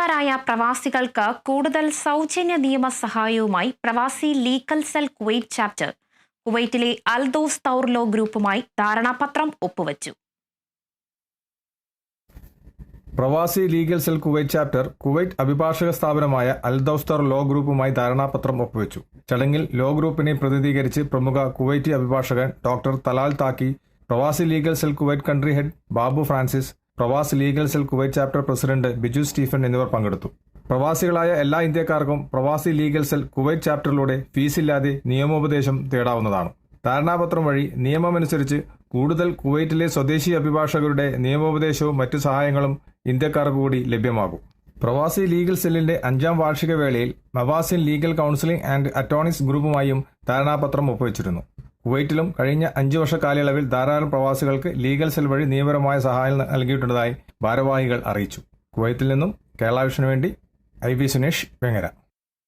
കുവൈറ്റുകാരായ പ്രവാസികൾക്ക് കൂടുതൽ സൗജന്യ നിയമ സഹായവുമായി പ്രവാസി ലീഗൽ സെൽ കുവൈറ്റ് ചാപ്റ്റർ കുവൈറ്റിലെ അൽദോസ് തൗർലോ ഗ്രൂപ്പുമായി ധാരണാപത്രം ഒപ്പുവച്ചു. Pravasi legal cell Kuwait chapter Kuwait അഭിഭാഷക സ്ഥാപനമായ അൽദൌസ്തർ ലോ ഗ്രൂപ്പുമായി ധാരണാപത്രം ഒപ്പുവെച്ചു. ചടങ്ങിൽ ലോ ഗ്രൂപ്പിനെ പ്രതിനിധീകരിച്ച് പ്രമുഖ കുവൈറ്റി അഭിഭാഷകൻ doctor Talal Thakki Pravasi legal cell Kuwait country head Babu Francis Pravasi legal cell Kuwait chapter president Biju Stephen എന്നിവർ പങ്കെടുത്തു. പ്രവാസികളായ എല്ലാ ഇന്ത്യക്കാർക്കും പ്രവാസി ലീഗൽ സെൽ കുവൈറ്റ് ചാപ്റ്ററിലൂടെ ഫീസില്ലാതെ നിയമോപദേശം തേടാവുന്നതാണ്. ധാരണാപത്രം വഴി നിയമമനുസരിച്ച് കൂടുതൽ കുവൈറ്റിലെ സ്വദേശി അഭിഭാഷകരുടെ നിയമോപദേശവും മറ്റു സഹായങ്ങളും ഇന്ത്യക്കാർക്ക് കൂടി ലഭ്യമാകും. പ്രവാസി ലീഗൽ സെല്ലിന്റെ അഞ്ചാം വാർഷിക വേളയിൽ Mawazin legal counselling and attorneys ഗ്രൂപ്പുമായും ധാരണാപത്രം ഒപ്പുവച്ചിരുന്നു. കുവൈറ്റിലും കഴിഞ്ഞ അഞ്ചു വർഷ കാലയളവിൽ ധാരാളം പ്രവാസികൾക്ക് ലീഗൽ സെൽ വഴി നിയമപരമായ സഹായം നൽകിയിട്ടുള്ളതായി ഭാരവാഹികൾ അറിയിച്ചു. കുവൈത്തിൽ നിന്നും കേരള വിഷനു വേണ്ടി ഐ വി സുനേഷ് വെങ്ങര.